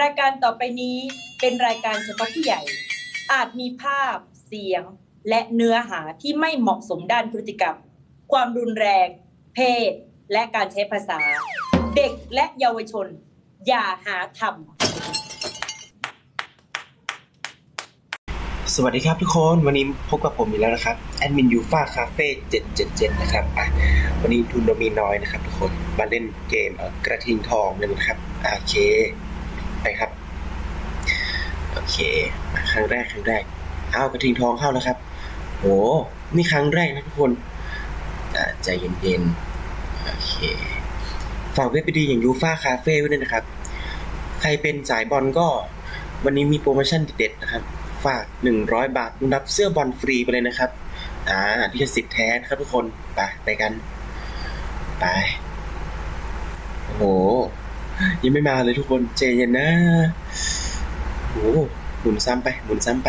รายการต่อไปนี้เป็นรายการเฉพาะผู้ใหญ่ อาจมีภาพ เสียง และเนื้อหาที่ไม่เหมาะสมด้านพฤติกรรม ความรุนแรง เพศ และการใช้ภาษา เด็กและเยาวชน อย่าหาทำสวัสดีครับทุกคนวันนี้พบกับผมอีกแล้วนะครับแอดมินยูฟาคาเฟ่777 นะครับอะวันนี้ทุนเรามีน้อยนะครับทุกคนมาเล่นเกมกระทิงทองเลยนะครับโอเค ไปครับ โอเคมาครั้งแรกครั้งแรกอ้าวกระทิงทองเข้าแล้วครับ โห นี่ครั้งแรกนะทุกคนใจเย็นๆ โอเคฝากเว็บดีอย่างยูฟ่าคาเฟ่ไว้ด้วยนะครับ ใครเป็นสายบอลก็ วันนี้มีโปรโมชั่นเด็ดๆนะครับ ฝาก 100 บาทรับเสื้อบอลฟรีไปเลยนะครับ อ่าที่จะสิทธิ์แท้ครับทุกคน ไปไปกัน ไป โอ้โห ยังไม่มาเลยทุกคนเจเย็นนะโอ้หหมุนซ้ำไป หมุนซ้ำไป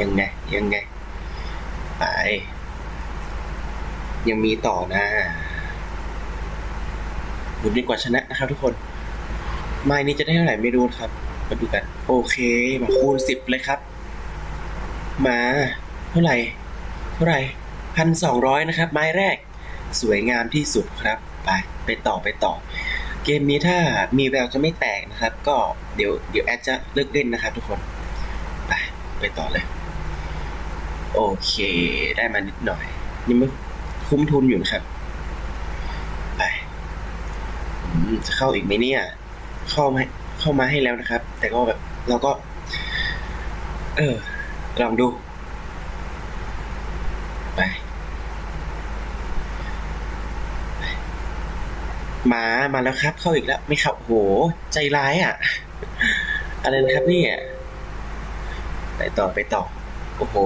ยังไง ยังไง ไป ยังมีต่อนะหมุนดีกว่าชนะนะครับทุกคน ไม้นี้จะได้เท่าไหร่ไม่รู้ครับ มาดูกัน โอเค มาคูณสิบเลยครับ มา เท่าไหร่ เท่าไหร่พันสองร้อยนะครับ ไม้แรก สวยงามที่สุดครับ ไป ไปต่อไปต่อ เกมนี้ถ้ามีแววจะไม่แตกนะครับ ก็เดี๋ยวเดี๋ยวแอดจะเลิกเล่นนะครับทุกคน ไปไปต่อเลย โอเค ได้มานิดหน่อยยังไม่คุ้มทุนอยู่นะครับ ไปจะเข้าอีกไหมเนี่ย เข้าไหมเข้ามาให้แล้วนะครับ แต่ก็แบบเราก็ เออ ลองดู ไป มามาแล้วครับ เข้าอีกแล้ว ไม่เข้าโห ใจร้ายอะ อะไรนะครับนี่ไปต่อไปต่อ โอ้โห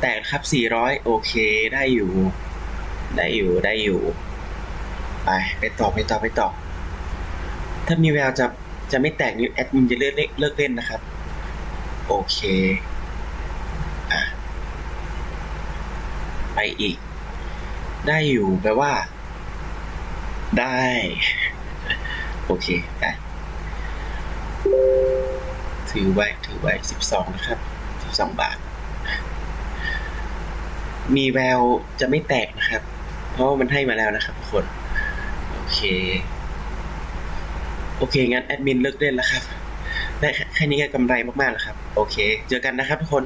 แตกครับ400โอเคได้อยู่ ได้อยู่ได้อยู่ ไปไปต่อไปต่อไปต่อ ถ้ามีแววจะจะไม่แตกนิ้วแอดมินจะเลิกเล่นเลิกเล่นนะครับ โอเคอะไปอีก ได้อยู่แปลว่า ได้ โอเคไปถือไว้ถือไว้สิบสองนะครับสิบสองบาท มีแววจะไม่แตกนะครับ เพราะว่ามันให้มาแล้วนะครับทุกคน โอเค โอเค งั้นแอดมินเลิกเล่นแล้วครับได้แค่แค่นี้ก็กำไรมากๆแล้วครับ โอเค เจอกันนะครับทุกคน